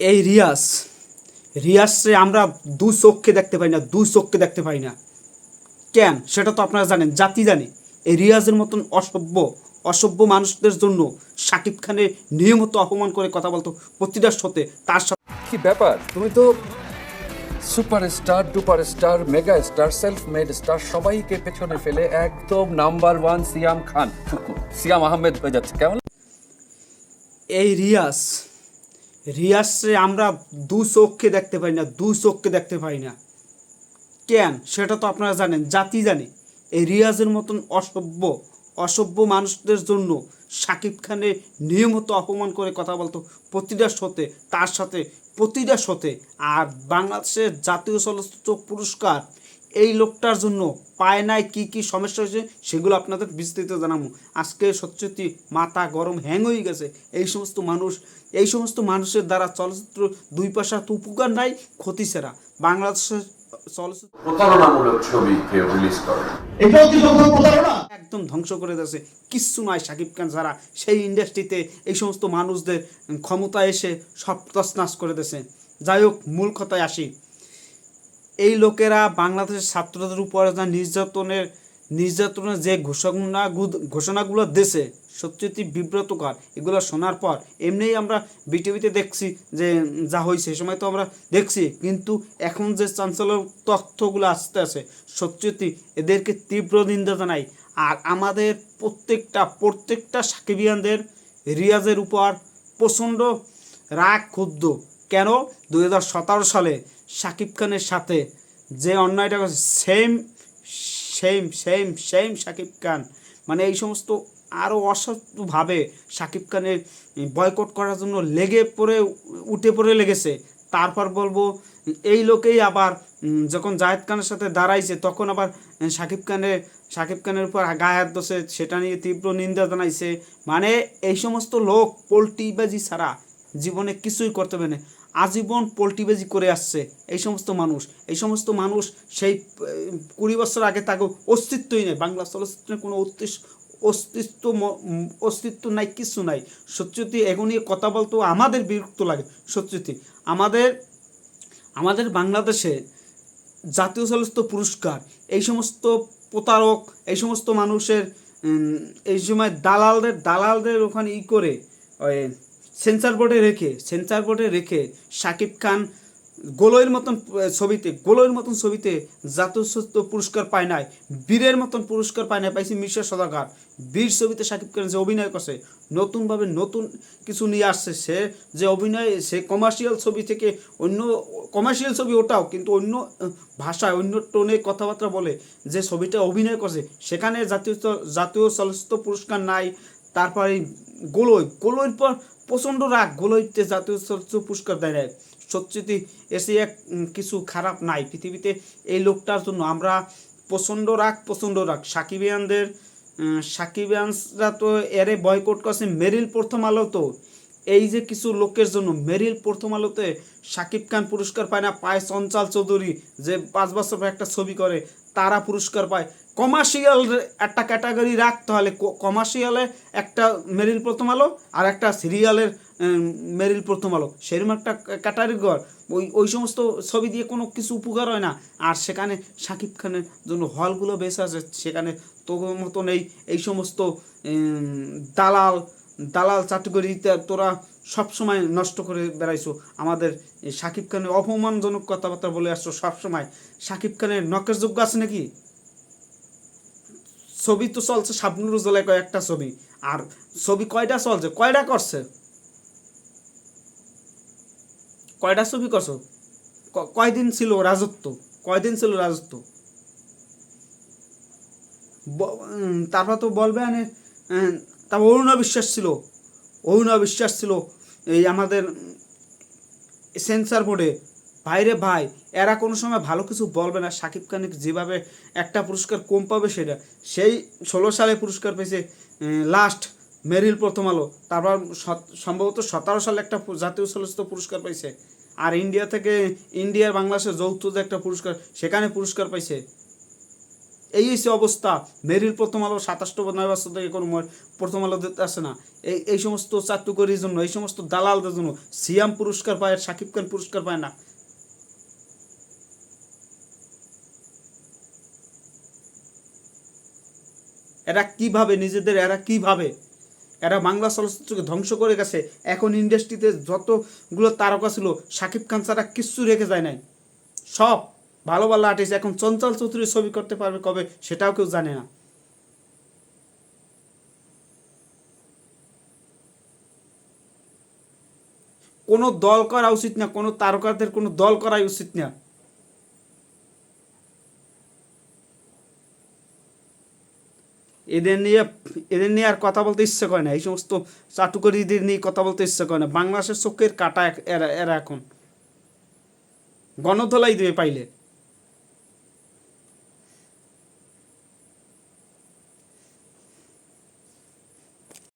এই রিয়াজ রিয়াজে আমরা দু চোখকে দেখতে পাই না, দু চোখকে দেখতে পাই না। কেন? সেটা তো আপনারা জানেন, জাতি জানে। এই রিয়াজের মতন অসভ্য অসভ্য মানুষদের জন্য শাকিব খানের নিয়মিত অপমান করে কথা বলতো প্রতিটা শোতে, তার সাথে কি ব্যাপার? তুমি তো super star duper star mega star self made star, সবাইকে পেছনে ফেলে একদম নাম্বার ওয়ান সিয়াম খান। সিয়াম আহমেদ হয়ে যাচ্ছে। কেমন এই রিয়াজ রিয়াজে আমরা দু চোখকে দেখতে পাই না, দু চোখকে দেখতে পাই না। কেন? সেটা তো আপনারা জানেন, জাতি জানে। এই রিয়াজের মতন অসভ্য অসভ্য মানুষদের জন্য শাকিব খানের নিয়মিত অপমান করে কথা বলতো প্রতিটা শোতে, তার সাথে প্রতিটা শোতে। আর বাংলাদেশের জাতীয় চলচ্চিত্র পুরস্কার এই লোকটার জন্য পায় নাই কি কি সমস্যা হয়েছে সেগুলো আপনাদের বিস্তৃত জানাব। আজকে সত্যি মাথা গরম হ্যাং হয়ে গেছে। এই সমস্ত মানুষ এই সমস্ত মানুষের দ্বারা চলচ্চিত্র দুই পয়সা তো উপকার নাই ক্ষতি সেরা। বাংলাদেশের চলচ্চিত্র প্রতারণামূলক ছবিকে রিলিজ করে। এটাও কি প্রতারণা? একদম ধ্বংস করে দিয়েছে। কিচ্ছু নয় শাকিব খান ছাড়া। সেই ইন্ডাস্ট্রিতে এই সমস্ত মানুষদের ক্ষমতা এসে সব তছনাছ করে দিয়েছে। যাই হোক মূল কথায় আসি। এই লোকেরা বাংলাদেশের ছাত্রদের উপর নির্যাতনের নির্যাতনের যে ঘোষণা, ঘোষণাগুলো দেশে সত্যি বিব্রতকর। এগুলো শোনার পর এমনিই আমরা বিটিভিতে দেখছি যে যা হয়েছে সে সময় তো আমরা দেখছি, কিন্তু এখন যে চাঞ্চল্যক তথ্যগুলো আসতে আছে সত্যি এদেরকে তীব্র নিন্দা জানাই। আর আমাদের প্রত্যেকটা প্রত্যেকটা সাকিবিয়ানদের, রিয়াজের উপর প্রচণ্ড রাগ, ক্ষুব্ধ। কেন? দু হাজার সতেরো সালে শাকিব খানের সাথে যে অন্যায়টা করছে same same same same Shakib Khan. মানে এই সমস্ত আরও অসৎভাবে শাকিব খানের বয়কট করার জন্য লেগে পড়ে, উঠে পড়ে লেগেছে। তারপর বলব, এই লোকেই আবার যখন জাহেদ খানের সাথে দাঁড়াইছে, তখন আবার শাকিব খানের শাকিব খানের উপর গায়ে হাত দোষে সেটা নিয়ে তীব্র নিন্দা জানাইছে। মানে এই সমস্ত লোক পোল্ট্রিবাজি ছাড়া জীবনে কিছুই করতে পারে না। আজীবন পোল্ট্রিবাজি করে আসছে এই সমস্ত মানুষ। এই সমস্ত মানুষ সেই কুড়ি বছর আগে তাকে অস্তিত্বই নেই। বাংলা চলচ্চিত্রের কোনো অস্তিত্ব অস্তিত্ব নাই, কিছু নাই। সত্যি এগুলো নিয়ে কথা বলতেও আমাদের বিরক্ত লাগে, সত্যি। আমাদের আমাদের বাংলাদেশে জাতীয় চলচ্চিত্র পুরস্কার, এই সমস্ত প্রতারক, এই সমস্ত মানুষের এই সময় দালালদের দালালদের ওখানে ই করে সেন্সার বোর্ডে রেখে, সেন্সার বোর্ডে রেখে শাকিব খান গোলয়ের মতন ছবিতে গোলয়ের মতন ছবিতে জাতীয় পুরস্কার পায় নাই, বীরের মতন পুরস্কার পায় নাই, পাইছি মিশা সদাগার। বীর ছবিতে শাকিব খান যে অভিনয় করছে, নতুনভাবে নতুন কিছু নিয়ে আসছে সে, যে অভিনয়, সে কমার্শিয়াল ছবি থেকে অন্য কমার্শিয়াল ছবি ওটাও, কিন্তু অন্য ভাষায়, অন্য টোনে কথাবার্তা বলে যে ছবিটা অভিনয় করছে, সেখানে জাতীয় জাতীয় চলচ্চিত্র পুরস্কার নাই, তারপরে গোলই গোলইর পর প্রচণ্ড রাগ গোলইতে জাতীয় চলচ্চিত্র পুরস্কার দেয় সত্যি এসে এক কিছু খারাপ নাই পৃথিবীতে এই লোকটার জন্য। আমরা প্রচণ্ড রাগ প্রচণ্ড রাগ। সাকিবিয়ানদের উম, সাকিবিয়ানসরা তো এরে বয়কট করছে মেরিল প্রথম আলো তো এই যে কিছু লোকের জন্য মেরিল প্রথম আলোতে সাকিব খান পুরস্কার পায় না পায় চঞ্চাল চৌধুরী যে পাঁচ বছর পর একটা ছবি করে তারা পুরস্কার পায়। কমার্শিয়াল একটা ক্যাটাগরি রাখতে হলে কমার্শিয়ালে একটা মেরিল প্রথম আলো আর একটা সিরিয়ালের মেরিল প্রথম আলো। সেরকম একটা ক্যাটাগরি ঘর। ওই ওই সমস্ত ছবি দিয়ে কোনো কিছু উপকার হয় না। আর সেখানে সাকিব খানের জন্য হলগুলো বেশ আছে। সেখানে তোর মতন এই এই সমস্ত দালাল দালাল চাটুকারিতে তোরা সবসময় নষ্ট করে বেড়াইছো। আমাদের সাকিব খানের অপমানজনক কথাবার্তা বলে আসছো সবসময়। সাকিব খানের নকের যোগ্য আছে নাকি? ছবি তো চলছে, শাবনুর জলায় কয়েকটা ছবি। আর ছবি কয়টা চলছে? কয়টা করছে? কয়টা ছবি করছ? কয়দিন ছিল রাজত্ব? কয়দিন ছিল রাজত্ব? তারপর তো বলবে আনে তারপর অরুণা বিশ্বাস ছিল। অরুণা বিশ্বাস ছিল এই আমাদের সেন্সার বোর্ডে ভাইরে ভাই, এরা কোনো সময় ভালো কিছু বলবে না। সাকিব খানের যেভাবে একটা পুরস্কার কম পাবে সেটা। সেই ষোলো সালে পুরস্কার পেয়েছে লাস্ট মেরিল প্রথম আলো। তারপর সম্ভবত সতেরো সালে একটা জাতীয় চলচ্চিত্র পুরস্কার পাইছে। আর ইন্ডিয়া থেকে ইন্ডিয়ার বাংলাদেশের যৌথ যে একটা পুরস্কার, সেখানে পুরস্কার পাইছে। এই হচ্ছে অবস্থা। মেরিল প্রথম আলো সাতাশটা নয় বছর থেকে কোনো প্রথম আলো দিতে আসে না। এই এই সমস্ত চাটুকরির জন্য, এই সমস্ত দালালদের জন্য সিয়াম পুরস্কার পায় শাকিব খান পুরস্কার পায় না। এরা কীভাবে নিজেদের, এরা কীভাবে? এরা বাংলা চলচ্চিত্রকে ধ্বংস করে গেছে। এখন ইন্ডাস্ট্রিতে যতগুলো তারকা ছিল, শাকিব খান ছাড়া কিচ্ছু রেখে যায় নাই। সব ভালো ভালো আর্টিস্ট এখন চঞ্চল চৌধুরী ছবি করতে পারবে কবে, সেটাও কেউ জানে না। কোনো দল করা উচিত না, কোনো তারকাদের কোনো দল করাই উচিত না। এদের নিয়ে এদের নিয়ে আর কথা বলতে ইচ্ছে করে না। এই সমস্ত চাটুকরিদের নিয়ে কথা বলতে ইচ্ছে করে না। বাংলাদেশের চোখের কাটা এরা এরা এখন। গণধলাই দেবে পাইলে।